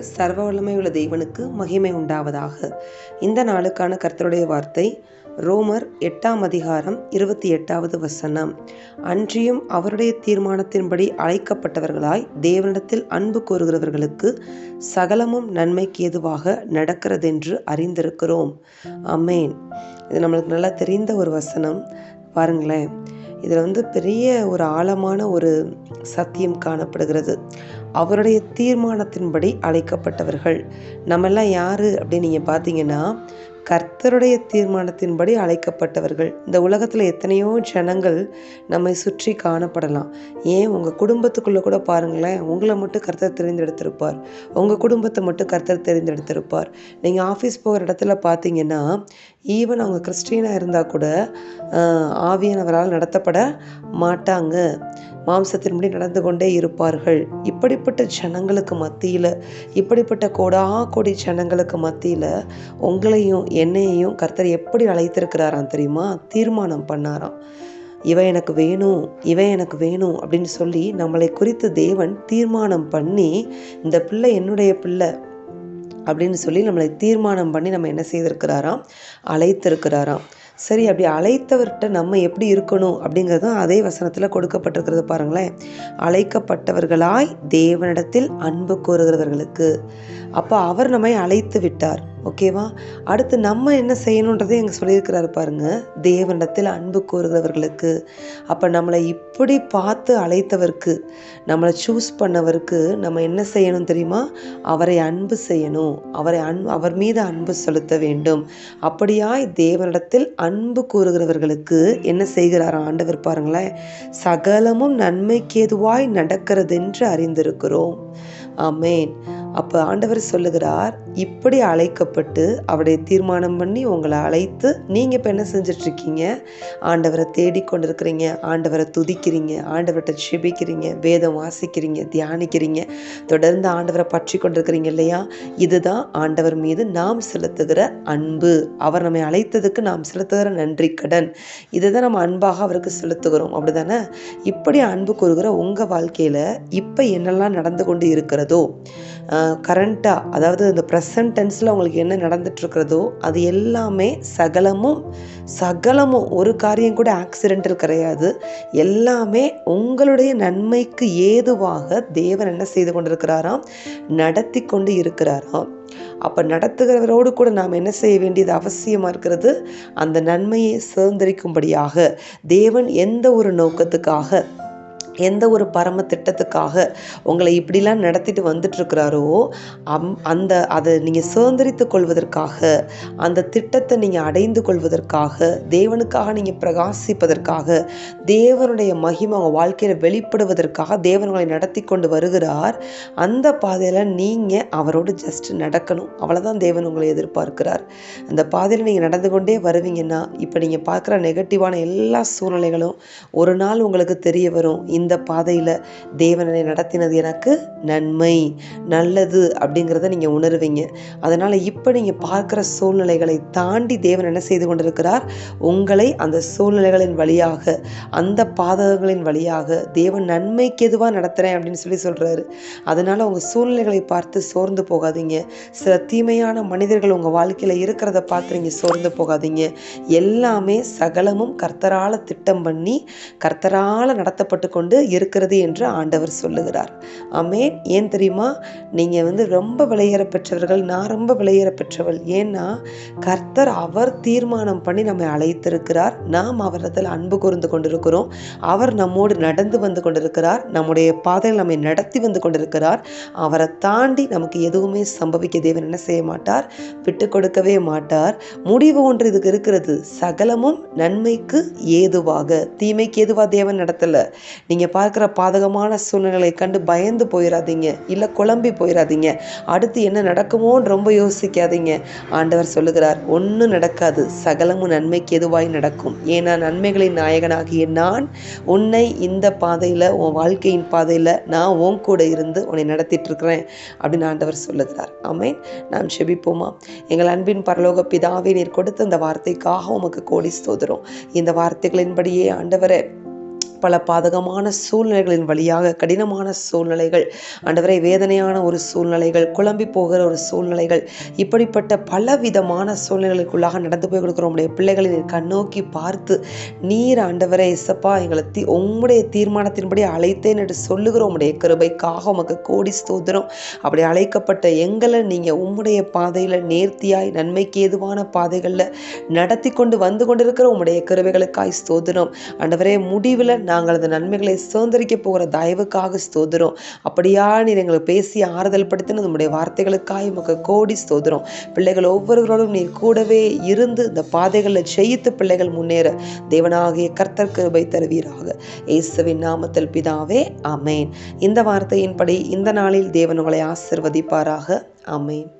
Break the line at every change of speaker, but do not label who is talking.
சர்வ வல்லமை உள்ள தேவனுக்கு மகிமை உண்டாவதாக. இந்த நாளுக்கான கர்த்தருடைய வார்த்தை ரோமர் எட்டாம் அதிகாரம் இருபத்தி எட்டாவது வசனம். அன்றியும் அவருடைய தீர்மானத்தின்படி அழைக்கப்பட்டவர்களாய் தேவனிடத்தில் அன்பு கூறுகிறவர்களுக்கு சகலமும் நன்மைக்கு ஏதுவாக நடக்கிறதென்று அறிந்திருக்கிறோம். அமேன் இது நம்மளுக்கு நல்லா தெரிந்த ஒரு வசனம். பாருங்களேன். இதில் வந்து பெரிய ஒரு ஆழமான ஒரு சத்தியம் காணப்படுகிறது. அவருடைய தீர்மானத்தின்படி அழைக்கப்பட்டவர்கள். நம்மெல்லாம் யார் அப்படின்னு நீங்கள் பார்த்தீங்கன்னா கர்த்தருடைய தீர்மானத்தின்படி அழைக்கப்பட்டவர்கள். இந்த உலகத்தில் எத்தனையோ ஜனங்கள் நம்மை சுற்றி காணப்படலாம். ஏன்? உங்கள் குடும்பத்துக்குள்ளே கூட பாருங்களேன் உங்களை மட்டும் கர்த்தர் தெரிந்தெடுத்திருப்பார். உங்கள் குடும்பத்தை மட்டும் கர்த்தர் தெரிந்தெடுத்திருப்பார். நீங்கள் ஆஃபீஸ் போகிற இடத்துல பார்த்தீங்கன்னா ஈவன் அவங்க கிறிஸ்டியனாக இருந்தால் கூட ஆவியானவரால் நடத்தப்பட மாட்டாங்க. மாம்சத்தின்படி நடந்து கொண்டே இருப்பார்கள். இப்படிப்பட்ட ஜனங்களுக்கு மத்தியில் இப்படிப்பட்ட கோடா கோடி ஜனங்களுக்கு மத்தியில் உங்களையும் என்னையையும் கர்த்தர் எப்படி அழைத்திருக்கிறாராம் தெரியுமா? தீர்மானம் பண்ணாராம். இவன் எனக்கு வேணும் இவன் எனக்கு வேணும் அப்படின்னு சொல்லி நம்மளை குறித்து தேவன் தீர்மானம் பண்ணி இந்த பிள்ளை என்னுடைய பிள்ளை அப்படின்னு சொல்லி நம்மளை தீர்மானம் பண்ணி நம்ம என்ன செய்திருக்கிறாராம்? அழைத்திருக்கிறாராம். சரி அப்படி அழைத்தவர்கிட்ட நம்ம எப்படி இருக்கணும் அப்படிங்கிறதும் அதே வசனத்தில் கொடுக்கப்பட்டிருக்கிறது பாருங்களேன். அழைக்கப்பட்டவர்களாய் தேவனிடத்தில் அன்பு கூறுகிறவர்களுக்கு அப்போ அவர் நம்மை அழைத்து விட்டார் ஓகேவா அடுத்து நம்ம என்ன செய்யணுன்றதை எங்கள் சொல்லியிருக்கிறாரு பாருங்க. தேவனிடத்தில் அன்பு கூறுகிறவர்களுக்கு அப்போ நம்மளை இப்படி பார்த்து அழைத்தவருக்கு நம்மளை சூஸ் பண்ணவருக்கு நம்ம என்ன செய்யணும் தெரியுமா? அவரை அன்பு செய்யணும். அவரை அன் அவர் மீது அன்பு செலுத்த வேண்டும். அப்படியாய் தேவனிடத்தில் அன்பு கூறுகிறவர்களுக்கு என்ன செய்கிறார் ஆண்டவர் பாருங்களேன். சகலமும் நன்மைக்கேதுவாய் நடக்கிறதென்று அறிந்திருக்கிறோம். ஆமேன் அப்போ ஆண்டவர் சொல்லுகிறார் இப்படி அழைக்கப்பட்டு அவருடைய தீர்மானம் பண்ணி உங்களை அழைத்து நீங்கள் இப்போ என்ன செஞ்சிட்ருக்கீங்க? ஆண்டவரை தேடிக்கொண்டிருக்கிறீங்க ஆண்டவரை துதிக்கிறீங்க ஆண்டவர்கிட்ட ஷிபிக்கிறீங்க வேதம் வாசிக்கிறீங்க தியானிக்கிறீங்க தொடர்ந்து ஆண்டவரை பற்றி கொண்டிருக்கிறீங்க இல்லையா? இதுதான் ஆண்டவர் மீது நாம் செலுத்துகிற அன்பு. அவர் நம்மை அழைத்ததுக்கு நாம் செலுத்துகிற நன்றி கடன். இதை தான் நம்ம அன்பாக அவருக்கு செலுத்துகிறோம். அப்படி தானே இப்படி அன்பு கூறுகிற உங்கள் வாழ்க்கையில் இப்போ என்னெல்லாம் நடந்து கொண்டு இருக்கிறதோ கரண்ட்டாக அதாவது இந்த ப்ரெசன்ட் டென்ஸில் உங்களுக்கு என்ன நடந்துட்டுருக்கிறதோ அது எல்லாமே சகலமும் சகலமும் ஒரு காரியம் கூட ஆக்சிடென்டல் கிடையாது. எல்லாமே உங்களுடைய நன்மைக்கு ஏதுவாக தேவன் என்ன செய்து கொண்டிருக்கிறாராம் நடத்தி கொண்டு இருக்கிறாராம். அப்போ நடத்துகிறவரோடு கூட நாம் என்ன செய்ய வேண்டியது அவசியமாக இருக்கிறது? அந்த நன்மையை சுதந்திரிக்கும்படியாக தேவன் எந்த ஒரு நோக்கத்துக்காக எந்த ஒரு பரம திட்டத்துக்காக உங்களை இப்படிலாம் நடத்திட்டு வந்துட்டுருக்கிறாரோ அம் அந்த அதை நீங்கள் சுதந்திரித்து கொள்வதற்காக அந்த திட்டத்தை நீங்கள் அடைந்து கொள்வதற்காக தேவனுக்காக நீங்கள் பிரகாசிப்பதற்காக தேவனுடைய மகிமை உங்கள் வாழ்க்கையில் வெளிப்படுவதற்காக தேவன்களை நடத்தி கொண்டு வருகிறார். அந்த பாதையில் நீங்கள் அவரோடு ஜஸ்ட் நடக்கணும். அவ்வளோதான் தேவன் உங்களை எதிர்பார்க்கிறார். அந்த பாதையில் நீங்கள் நடந்து கொண்டே வருவீங்கன்னா இப்போ நீங்கள் பார்க்குற நெகட்டிவான எல்லா சூழ்நிலைகளும் ஒரு நாள் உங்களுக்கு தெரிய வரும். இந்த பாதையில் தேவனை நடத்தினது எனக்கு நன்மை. நல்லது அப்படிங்கிறத நீங்கள் உணர்வீங்க. அதனால் இப்போ நீங்கள் பார்க்குற சூழ்நிலைகளை தாண்டி தேவன் என்ன செய்து கொண்டிருக்கிறார்? உங்களை அந்த சூழ்நிலைகளின் வழியாக அந்த பாதகங்களின் வழியாக தேவன் நன்மைக்கு எதுவாக நடத்துகிறேன் அப்படின்னு சொல்லி சொல்கிறாரு அதனால் உங்கள் சூழ்நிலைகளை பார்த்து சோர்ந்து போகாதீங்க. சில தீமையான மனிதர்கள் உங்கள் வாழ்க்கையில் இருக்கிறத பார்த்து நீங்கள் சோர்ந்து போகாதீங்க. எல்லாமே சகலமும் கர்த்தரால் திட்டம் பண்ணி கர்த்தரால் நடத்தப்பட்டு கொண்டு இருக்கிறது என்று ஆண்டவர் சொல்லுகிறார். ஆமே ஏன் தெரியுமா? நீங்கள் வந்து ரொம்ப விளையேற பெற்றவர்கள் நான் ரொம்ப விளையேற பெற்றவள். ஏன்னா கர்த்தர் அவர் தீர்மானம் பண்ணி நம்மை அழைத்திருக்கிறார். நாம் அவரதில் அன்பு கூர்ந்து கொண்டிருக்கிறோம். அவர் நம்மோடு நடந்து வந்து கொண்டிருக்கிறார். நம்முடைய பாதையில் நம்மை நடத்தி வந்து கொண்டிருக்கிறார். அவரை தாண்டி நமக்கு எதுவுமே சம்பவிக்க தேவன் என்ன செய்ய மாட்டார்? விட்டு கொடுக்கவே மாட்டார். முடிவு ஒன்று இதுக்கு இருக்கிறது. சகலமும் நன்மைக்கு ஏதுவாக தீமைக்கு ஏதுவாக தேவன் நடத்தலை. நீங்கள் பார்க்குற பாதகமான சூழ்நிலை கண்டு பயந்து போயிடாதீங்க இல்லை குழம்பி போயிடாதீங்க அடுத்து என்ன நடக்குமோன்னு ரொம்ப யோசிக்காதீங்க. ஆண்டவர் சொல்லுகிறார் ஒன்றும் நடக்காது. சகலமும் நன்மைக்கு எதுவாய் நடக்கும். ஏன்னா நன்மைகளின் நாயகனாகிய நான் உன்னை இந்த பாதையில் உன் வாழ்க்கையின் பாதையில் நான் உன் கூட இருந்து உன்னை நடத்திட்டு இருக்கிறேன் அப்படின்னு ஆண்டவர் சொல்லுகிறார். ஆமேன். நாம் செபிப்போமா? எங்கள் அன்பின் பரலோக பிதாவே நீர் கொடுத்த இந்த வார்த்தைக்காக உமக்கு கோடி ஸ்தோதிரம் இந்த வார்த்தைகளின்படியே ஆண்டவரை பல பாதகமான சூழ்நிலைகளின் வழியாக கடினமான சூழ்நிலைகள் ஆண்டவரை வேதனையான ஒரு சூழ்நிலைகள் குழம்பி போகிற ஒரு சூழ்நிலைகள் இப்படிப்பட்ட பல விதமான சூழ்நிலைகளுக்குள்ளாக நடந்து போய் கொடுக்குற உடைய பிள்ளைகளை கண்ணோக்கி பார்த்து நீர் ஆண்டவரை இசப்பா எங்களை தீ உம்முடைய தீர்மானத்தின்படி அழைத்தேன் என்று சொல்லுகிற உம்முடைய கிருபைக்காக உமக்கு கோடி ஸ்தோத்திரம். அப்படி அழைக்கப்பட்ட எங்களை நீங்கள் உம்முடைய பாதையில் நேர்த்தியாய் நன்மைக்கு ஏதுவான பாதைகளில் நடத்தி கொண்டு வந்து கொண்டிருக்கிற உம்முடைய கிருபைகளுக்காய் ஸ்தோத்திரம். ஆண்டவரே முடிவில் நாங்கள் அந்த நன்மைகளை சுதந்திரிக்க போகிற தயவுக்காக ஸ்தோத்திரம். அப்படியா நீர் எங்களுக்கு பேசி ஆறுதல் படுத்தின நம்முடைய வார்த்தைகளுக்காக உமக்கு கோடி ஸ்தோத்திரம். பிள்ளைகள் ஒவ்வொருவரோடும் நீர் கூடவே இருந்து இந்த பாதைகளில் ஜெயித்து பிள்ளைகள் முன்னேற தேவனாகிய கர்த்தர் கிருபை தருவீராக. இயேசுவின் நாமத்தில் பிதாவே அமேன் இந்த வார்த்தையின்படி இந்த நாளில் தேவன் உங்களை ஆசிர்வதிப்பாராக. அமேன்